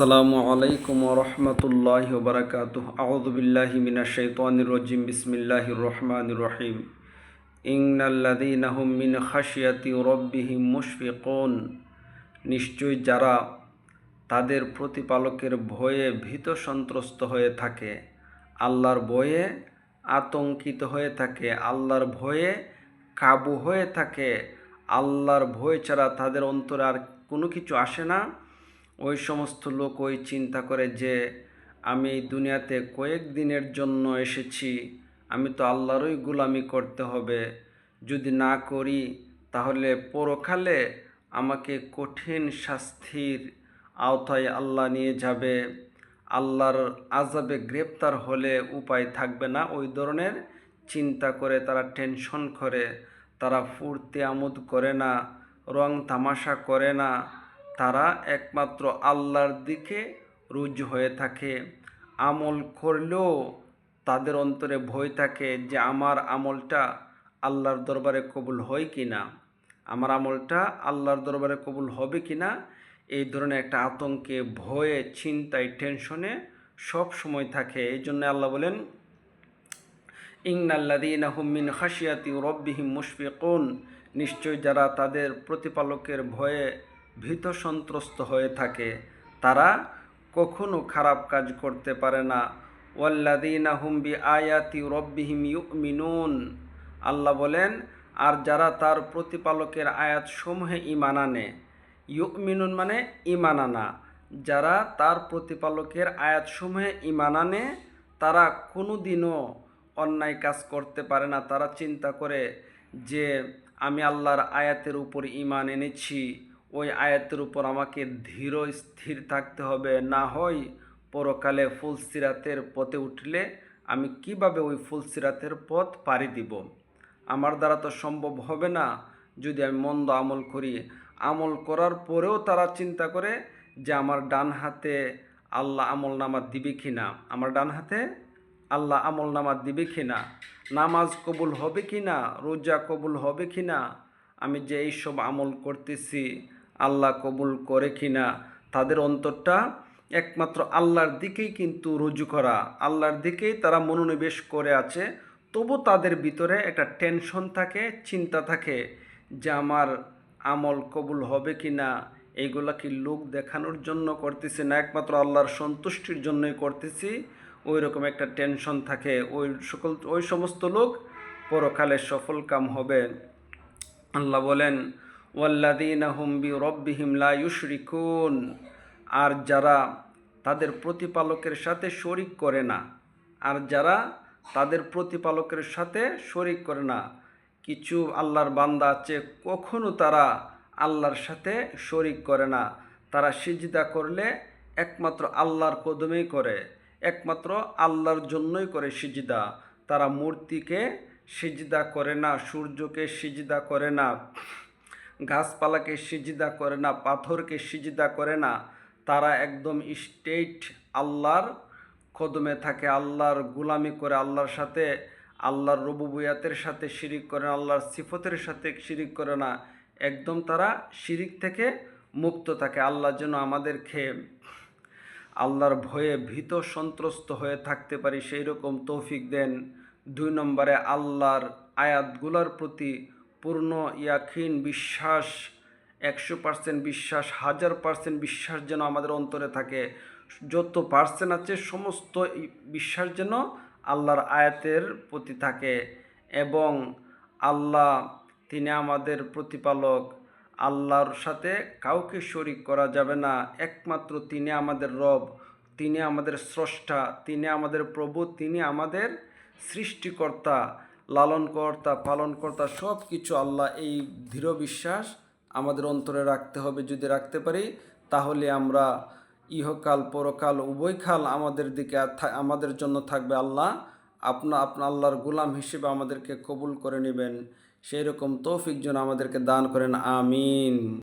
আসসালামু আলাইকুম রহমতুল্লাহ বারকাত আউদুবিল্লাহি মিনা শৈতানির রজিম। বিসমিল্লাহির রহমানির রহিম। ইংনাল্লাদিনাহুম মিন খাশিয়াতি রব্বিহিম মুশফিকুন। নিশ্চয়ই যারা তাদের প্রতিপালকের ভয়ে ভীত সন্ত্রস্ত হয়ে থাকে, আল্লাহর ভয়ে আতঙ্কিত হয়ে থাকে, আল্লাহর ভয়ে কাবু হয়ে থাকে, আল্লাহর ভয় ছাড়া তাদের অন্তরে আর কোনো কিছু আসে না। ওই সমস্ত লোক ওই চিন্তা করে যে, আমি দুনিয়াতে কয়েক দিনের জন্য এসেছি, আমি তো আল্লাহরই গুলামি করতে হবে। যদি না করি, তাহলে পরকালে আমাকে কঠিন শাস্তির আওতায় আল্লাহ নিয়ে যাবে। আল্লাহর আজাবে গ্রেপ্তার হলে উপায় থাকবে না। ওই ধরনের চিন্তা করে তারা টেনশন করে, তারা ফুর্তি আমোদ করে না, রং তামাশা করে না। তারা একমাত্র আল্লাহর দিকে রুজু হয়ে থাকে। আমল করলেও তাদের অন্তরে ভয় থাকে যে, আমার আমলটা আল্লাহর দরবারে কবুল হয় কি না? আমার আমলটা আল্লাহর দরবারে কবুল হবে কি না? এই ধরনের একটা আতঙ্কে, ভয়ে, চিন্তায়, টেনশনে সব সময় থাকে। এই জন্য আল্লাহ বলেন ইংনাল্লাদিন হুমিন খাসিয়াতি রব্বিহিম মুশফিকুন। নিশ্চয় যারা তাদের প্রতিপালকের ভয়ে ভীত সন্ত্রস্ত হয়ে থাকে। তারা কখনো খারাপ কাজ করতে পারে না। ওয়াল্লাদিনা হুম্বি আয়াতি রব্বিহিম মিনুন আল্লাহ বলেন, আর যারা তার প্রতিপালকের আয়াত সমূহে ইমান আনে। মিনুন মানে ইমান আনা। যারা তার প্রতিপালকের আয়াত সমূহে ইমান আনে, তারা কোনো দিনও অন্যায় কাজ করতে পারে না। তারা চিন্তা করে যে, আমি আল্লাহর আয়াতের উপর ইমান এনেছি। ওই আয়াতের উপর আমাকে ধীর স্থির থাকতে হবে। না হয় পরকালে ফুলসিরাতের পথে উঠলে আমি কীভাবে ওই ফুলসিরাতের পথ পাড়ি দিব? আমার দ্বারা তো সম্ভব হবে না যদি আমি মন্দ আমল করি। আমল করার পরেও তারা চিন্তা করে যে আমার ডান হাতে আল্লাহ আমল নামা দিবে কি না আমার ডান হাতে আল্লাহ আমল নামা দিবে কি না নামাজ কবুল হবে কি না রোজা কবুল হবে কি না আমি যে এইসব আমল করতেছি আল্লাহ কবুল করে কি না তাদের অন্তরটা একমাত্র আল্লাহর দিকেই কিন্তু রুজু করা। আল্লাহর দিকেই তারা মনোনিবেশ করে আছে, তবু তাদের ভিতরে একটা টেনশন থাকে, চিন্তা থাকে যে আমার আমল কবুল হবে কি না এইগুলা কি লোক দেখানোর জন্য করতেছি না? একমাত্র আল্লাহর সন্তুষ্টির জন্যই করতেছি। ওই রকম একটা টেনশন থাকে। ওই সকল, ওই সমস্ত লোক পরকালে সফল কাম হবে। আল্লাহ বলেন ওয়াল্লাদিন হুম্বি রব্বিহিম লা ইউশরিকুন। আর যারা তাদের প্রতিপালকের সাথে শরিক করে না, আর যারা তাদের প্রতিপালকের সাথে শরিক করে না, কিছু আল্লাহর বান্দা আছে, কখনো তারা আল্লাহর সাথে শরিক করে না। তারা সিজিদা করলে একমাত্র আল্লাহর কদমেই করে, একমাত্র আল্লাহর জন্যই করে সিজিদা। তারা মূর্তিকে সিজিদা করে না, সূর্যকে সিজিদা করে না। গাছপালাকে সিজদা করে না, পাথরকে সিজদা করে না, তারা একদম স্টেট আল্লাহর কদমে থাকে, আল্লাহর গুলামি করে, আল্লাহর সাথে, আল্লাহর রবুবুয়াতের সাথে শিরিক করে না, আল্লাহর সিফতের সাথে শিরিক করে না, একদম তারা শিরিক থেকে মুক্ত থাকে। আল্লাহ যেন আমাদেরকে আল্লাহর ভয়ে ভীত সন্ত্রস্ত হয়ে থাকতে পারি সেই রকম তৌফিক দেন। দুই নম্বরে আল্লাহর আয়াতগুলোর প্রতি পূর্ণ ইয়াকিন বিশ্বাস, একশো পার্সেন্ট বিশ্বাস, হাজার পার্সেন্ট বিশ্বাস যেন আমাদের অন্তরে থাকে। যত পার্সেন্ট আছে, সমস্ত বিশ্বাস যেন আল্লাহর আয়াতের প্রতি থাকে এবং আল্লাহ তিনি আমাদের প্রতিপালক। আল্লাহর সাথে কাউকে শরিক করা যাবে না। একমাত্র তিনি আমাদের রব, তিনি আমাদের স্রষ্টা, তিনি আমাদের প্রভু, তিনি আমাদের সৃষ্টিকর্তা। লালনকর্তা, পালনকর্তা সব কিছু আল্লাহ এই দৃঢ় বিশ্বাস আমাদের অন্তরে রাখতে হবে যদি রাখতে পারি, তাহলে আমরা ইহকাল, পরকাল, উভয়কাল আমাদের দিকে আমাদের জন্য থাকবে আল্লাহ। আপনা আপনা আল্লাহর গুলাম হিসেবে আমাদেরকে কবুল করে নেবেন। সেই রকম তৌফিক যেন আমাদেরকে দান করেন। আমিন।